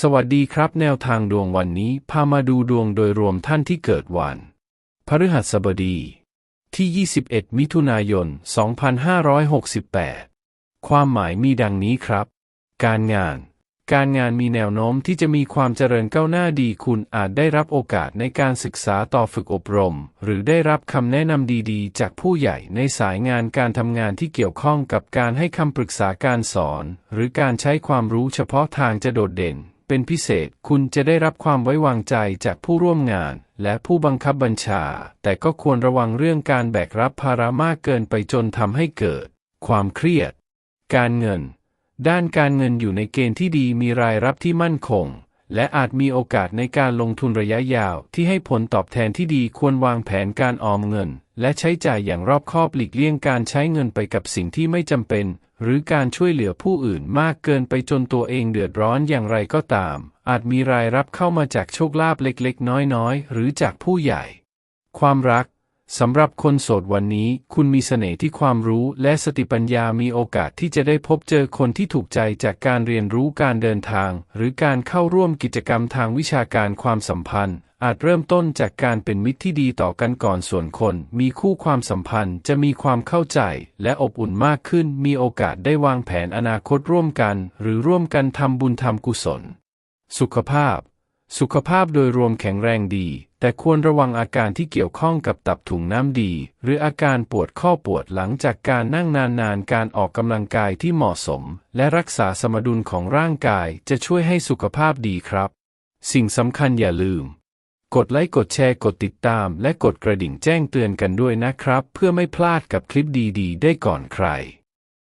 สวัสดีครับแนวทางดวงวันนี้พามาดูดวงโดยรวมท่านที่เกิดวัน พฤหัสบดี ที่ 21 มิถุนายน 2568 ความหมายมีดังนี้ครับ การงาน การงานมีแนวโน้มที่จะมีความเจริญก้าวหน้าดีคุณอาจได้รับโอกาสในการศึกษาต่อฝึกอบรม หรือได้รับคำแนะนำดีๆ จากผู้ใหญ่ในสายงานการทำงานที่เกี่ยวข้องกับการให้คำปรึกษาการสอน หรือการใช้ความรู้เฉพาะทางจะโดดเด่น เป็นพิเศษคุณจะได้รับความไว้วางใจจากผู้ร่วมงาน และผู้บังคับบัญชา แต่ก็ควรระวังเรื่องการแบกรับภาระมากเกินไปจนทำให้เกิด ความเครียด การเงิน ด้านการเงินอยู่ในเกณฑ์ที่ดีมีรายรับที่มั่นคง และอาจมีโอกาสในการลงทุนระยะยาวที่ให้ผลตอบแทนที่ดีควรวางแผนการออมเงิน และใช้จ่ายอย่างรอบคอบหลีกเลี่ยงการใช้เงินไปกับสิ่งที่ไม่จำเป็น หรือการช่วยเหลือผู้อื่นมากเกินไปจนตัวเองเดือดร้อนอย่างไรก็ตาม อาจมีรายรับเข้ามาจากโชคลาภเล็กๆ น้อยๆ หรือจากผู้ใหญ่ ความรัก สำหรับคนโสดวันนี้ คุณมีเสน่ห์ที่ความรู้และสติปัญญามีโอกาสที่จะได้พบเจอคนที่ถูกใจจากการเรียนรู้การเดินทาง หรือการเข้าร่วมกิจกรรมทางวิชาการความสัมพันธ์ อาจเริ่มต้นจากการเป็นมิตรที่ดีต่อกันก่อนส่วนคน มีคู่ความสัมพันธ์จะมีความเข้าใจ และอบอุ่นมากขึ้น มีโอกาสได้วางแผนอนาคตร่วมกัน หรือร่วมกันทำบุญทำกุศล สุขภาพ สุขภาพโดยรวมแข็งแรงดี แต่ควรระวังอาการที่เกี่ยวข้องกับตับถุงน้ำดี หรืออาการปวดข้อปวดหลังจากการนั่งนานๆ การออกกำลังกายที่เหมาะสม และรักษาสมดุลของร่างกายจะช่วยให้สุขภาพดีครับ สิ่งสำคัญอย่าลืม กดไลค์กดแชร์กดติดตาม และกดกระดิ่งแจ้งเตือนกันด้วยนะครับ เพื่อไม่พลาดกับคลิปดีๆ ได้ก่อนใคร